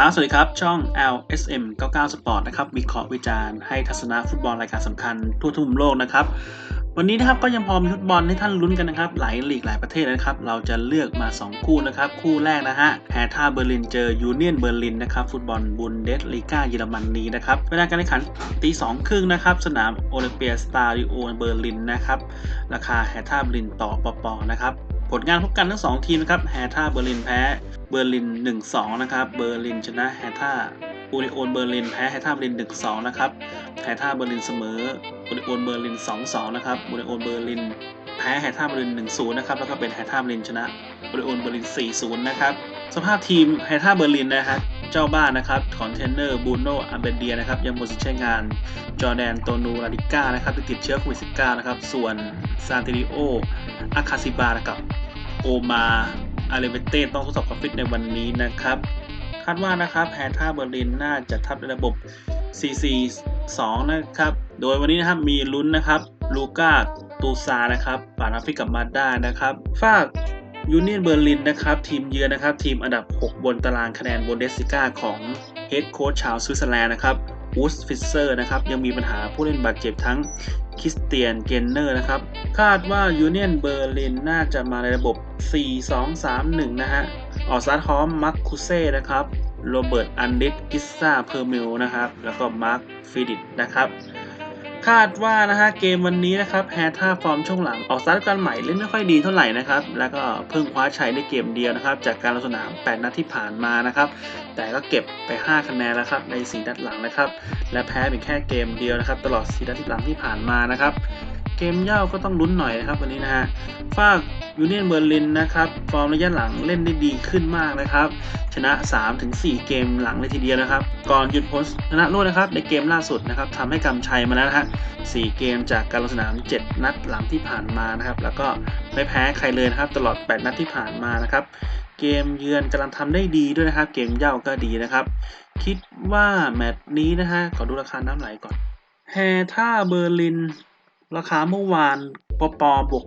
ครับ สวัสดีครับ ช่อง LSM 99 Sport นะครับวิเคราะห์วิจารณ์ให้ทัศนะฟุตบอลรายการสำคัญทั่วทุกมุมโลกนะครับ วันนี้นะครับก็ยังพอมีฟุตบอลให้ท่านลุ้นกันนะครับ หลายลีกหลายประเทศนะครับ เราจะเลือกมา 2 คู่นะครับ คู่แรกนะฮะแฮท่าเบอร์ลินเจอยูเนียนเบอร์ลินนะครับ ฟุตบอลบุนเดสลีกาเยอรมนีนะครับ เวลาการแข่งขันตีสองครึ่งนะครับ สนามโอลิมเปียสตาดิโอเบอร์ลินนะครับ ราคาแฮท่าเบอร์ลินต่อปปนะครับ ผลงานพบกันทั้ง 2 ทีมนะครับแฮท่าเบอร์ลินแพ้เบอร์ลิน 1-2 นะครับเบอร์ลินชนะแฮท่าอูนิโอนเบอร์ลินแพ้แฮท่าเบอร์ลิน 1-2 นะครับแฮท่าเบอร์ลินเสมออูนิโอนเบอร์ลิน 2-2 นะครับอูนิโอนเบอร์ลินแพ้แฮท่าเบอร์ลิน 1-0 นะครับ แล้วก็เป็นแฮท่าเบอร์ลินชนะอูนิโอนเบอร์ลิน 4-0 นะครับ สภาพทีมแฮท่าเบอร์ลินนะฮะเจ้าบ้านนะครับคอนเทนเนอร์บูโนอัมเบเดียนะครับ ยังหมดสิทธิ์ใช้งาน จอแดนโตนูราดิก้านะครับที่ติดเชื้อโควิด -19 นะครับ ส่วนซานติริโออาคาซิบานะครับ โอมาอาเลเวเต้ต้องทดสอบความฟิตในวันนี้นะครับ คาดว่านะครับแฮท่าเบอร์ลินน่าจะทับในระบบ CC2 นะครับ โดยวันนี้นะครับมีลุ้นนะครับลูก้าตูซานะครับปานแอฟริกลับมาได้นะครับฝากยูเนียนเบอร์ลินนะครับทีมเยือนนะครับ ทีมอันดับ 6 บนตารางคะแนนบนเดสิก้าของเฮดโค้ชชาวสวิตเซอร์แลนด์นะครับ อูสฟิเซอร์นะครับยังมีปัญหาผู้เล่นบาดเจ็บทั้งคริสเตียนเกนเนอร์นะครับ คาดว่ายูเนียนเบอร์ลินน่าจะมาในระบบ 4-2-3-1 นะฮะ ออกสตาร์ทพร้อมมักคุเซ่นะครับ โรเบิร์ต อันดิสกิสซาเพอร์มิลนะครับ แล้วก็มาร์คฟิดิตนะครับ คาดว่านะฮะเกมวันนี้นะครับแฮท่าฟอร์มช่วงหลังออกสตาร์ทการใหม่เล่นไม่ค่อยดีเท่าไหร่นะครับแล้วก็เพิ่งคว้าชัยได้เกมเดียวนะครับจากการลงสนาม 8 นัดที่ผ่านมานะครับแต่ก็เก็บไป 5 คะแนนแล้วครับใน 4 นัดหลังนะครับและแพ้เป็นแค่เกมเดียวนะครับตลอด 4 นัดที่หลังที่ผ่านมานะครับ เกมเย่าก็ต้องลุ้นหน่อยนะครับวันนี้นะฮะฝากยูเนียนเบอร์ลินนะครับฟอร์มระยะหลังเล่นได้ดีขึ้นมากนะครับ ชนะ 3-4 เกมหลังเลยทีเดียวนะครับ ก่อนหยุดผลชนะรวดนะครับ ในเกมล่าสุดนะครับทำให้กำชัยมาแล้วนะฮะ4เกมจากการลงสนาม 7 นัดหลังที่ผ่านมานะครับ แล้วก็ไม่แพ้ใครเลยนะครับ ตลอด 8 นัดที่ผ่านมานะครับเกมเยือนกำลังทำได้ดีด้วยนะครับ เกมเย่าก็ดีนะครับ คิดว่าแมตช์นี้นะฮะขอดูราคาน้ำไหลก่อนแฮท่าเบอร์ลิน ราคาเมื่อวานปปบวก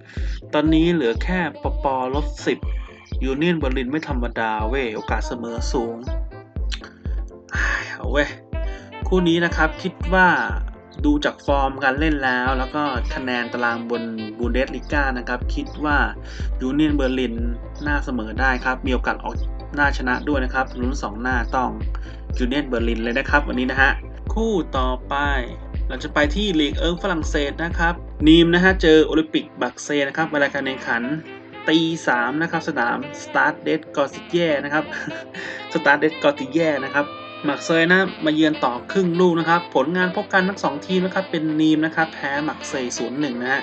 10 ตอนนี้เหลือแค่ปปลด10 ยูเนียนเบอร์ลินไม่ธรรมดาเว้ย โอกาสเสมอสูงอ้ายเอาเว้ย คู่นี้นะครับคิดว่าดูจากฟอร์มการเล่นแล้ว แล้วก็คะแนนตารางบนบูเดสลิก้านะครับ คิดว่ายูเนียนเบอร์ลินน่าเสมอได้ครับ มีโอกาสออกหน้าชนะด้วยนะครับลุ้นสองหน้าต้องยูเนียนเบอร์ลินเลยนะครับ วันนี้นะฮะ คู่ต่อไป เราจะไปที่ลีกเอิงฝรั่งเศสนะครับ นีมนะฮะเจอโอลิมปิกบักเซนะครับเวลาการแข่งขันตีสามนะครับสนามสตาร์เดสกอติเย่นะครับสตาร์เดสกอติเย่นะครับหมักเซยนะมาเยือนต่อครึ่งลูกนะครับ ผลงานพบกันทั้งสองทีมนะครับเป็นนีมนะครับแพ้หมักเซย0 1นย์หนึ่งนะฮะ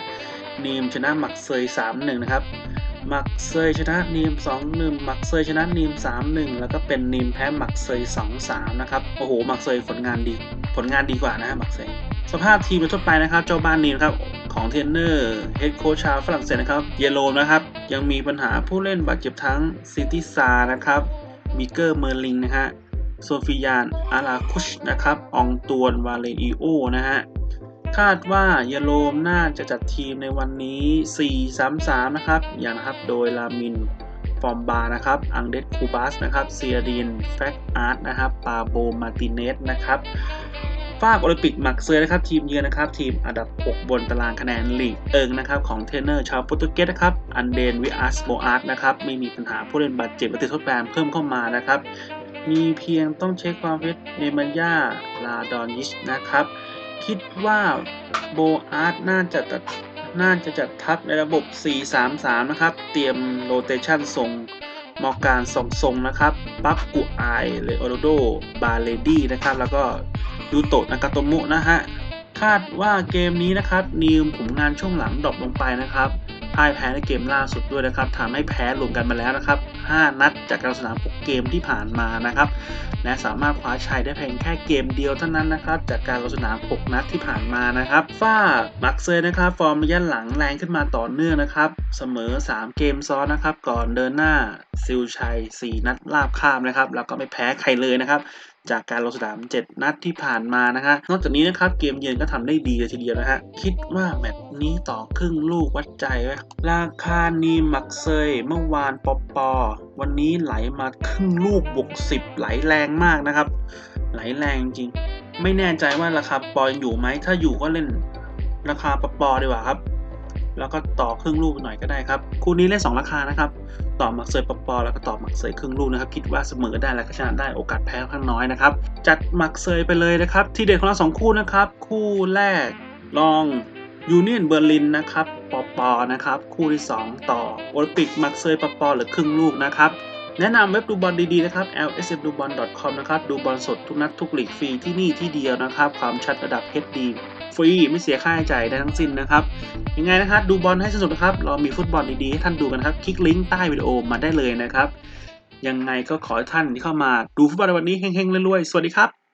นีมชนะหมักเซย3 1นะครับหมักเซยชนะนีม2 1หมักเซยชนะนีม 3 1 แล้วก็เป็นนีมแพ้หมักเซย2 3 นะครับ โอ้โหหมักเซยผลงานดี ผลงานดีกว่านะฮะหมักเซย สภาพทีมโดยทั่วไปนะครับ เจ้าบ้านนีมครับของเทรนเนอร์เฮดโค้ชชาวฝรั่งเศสนะครับ เยโลนะครับ ยังมีปัญหาผู้เล่นบาดเจ็บทั้งซิติซานะครับมิเกอร์เมอร์ลิงนะฮะโซฟิยานอาราคุชนะครับอองตวนวาเลอิโอนะฮะคาดว่าเยโลมน่าจะจัดทีมในวันนี้ 4-3-3 นะครับ อย่างนะครับโดยลามินฟอร์มบาร์นะครับ อังเดสคูบัสนะครับ เซียดินแฟกอาร์ตนะครับ ปาโบมาติเนสนะครับ ฝากโอลิมปิกมักเซยนะครับทีมเยือนนะครับ ทีมอันดับ 6 บนตารางคะแนนลีกเอิงนะครับของเทรนเนอร์ชาวโปรตุเกสนะครับอันเดนวิอาสโบอาร์ตนะครับไม่มีปัญหาผู้เล่นบาดเจ็บและติดทดแบนเพิ่มเข้ามานะครับ มีเพียงต้องเช็คความฟิตเนมันยาลาดอนยิชนะครับ คิดว่าโบอาร์ตน่าจะจัดน่าจะจัดทัพในระบบ 4-3-3 นะครับ เตรียมโรเตชันทรงมอการสองทรงนะครับ ปั๊บกุไอเลโอโรโด บาเลดี้นะครับ แล้วก็ ยูโตะนากาโตมุนะฮะ คาดว่าเกมนี้นะครับนิวผลงานช่วงหลังดรอปลงไปนะครับพ่ายแพ้ในเกมล่าสุดด้วยนะครับทำให้แพ้รวมกันมาแล้วนะครับ 5 นัดจากการสนาม6เกมที่ผ่านมานะครับ และสามารถคว้าชัยได้เพียงแค่เกมเดียวเท่านั้นนะครับ จากการลงสนาม 6 นัดที่ผ่านมานะครับ ฝ้ามักเซยนะครับ ฟอร์มระยะหลังแรงขึ้นมาต่อเนื่องนะครับ เสมอ 3 เกมซ้อนนะครับ ก่อนเดินหน้าซิลชัย 4 นัดลาบข้ามนะครับ แล้วก็ไม่แพ้ใครเลยนะครับ จากการลงสนาม 7 นัดที่ผ่านมานะฮะนอกจากนี้นะครับเกมเยือนก็ทำได้ดีเลยทีเดียวนะฮะคิดว่าแมตช์นี้ต่อครึ่งลูกวัดใจไว้ราคานีมักเซยเมื่อวานปอปอวันนี้ไหลมาครึ่งลูกบวก10 ไหลแรงมากนะครับ ไหลแรงจริง ไม่แน่ใจว่าราคาปอยังอยู่ไหมถ้าอยู่ก็เล่นราคาปอปอดีกว่าครับ แล้วก็ต่อครึ่งลูกหน่อยก็ได้ครับ คู่นี้เล่น2ราคานะครับ ต่อหมักเซยปปอแล้วก็ต่อหมักเซยครึ่งลูกนะครับ คิดว่าเสมอได้แล้วก็ชนะได้โอกาสแพ้ค่อนข้างน้อยนะครับ จัดหมักเซยไปเลยนะครับ ที่เด็ดของเราสองคู่นะครับ คู่แรกลองยูเนียนเบอร์ลินนะครับปปอนะครับ คู่ที่ 2 ต่อโอลิมปิกมักเซยปปอหรือครึ่งลูกนะครับ แนะนำเว็บดูบอลดีๆนะครับ lsmdubol.com นะครับ ดูบอลสดทุกนัดทุกหลีกฟรีที่นี่ที่เดียวนะครับ ความชัดระดับ HD ฟรีไม่เสียค่าใช้จ่ายใดทั้งสิ้นนะครับยังไงนะครับดูบอลให้สนุกนะครับ เรามีฟุตบอลดีๆให้ท่านดูกันครับคลิกลิงก์ใต้วิดีโอมาได้เลยนะครับ ยังไงก็ขอให้ท่านที่เข้ามาดูฟุตบอลในวันนี้เฮงๆรวยๆสวัสดีครับ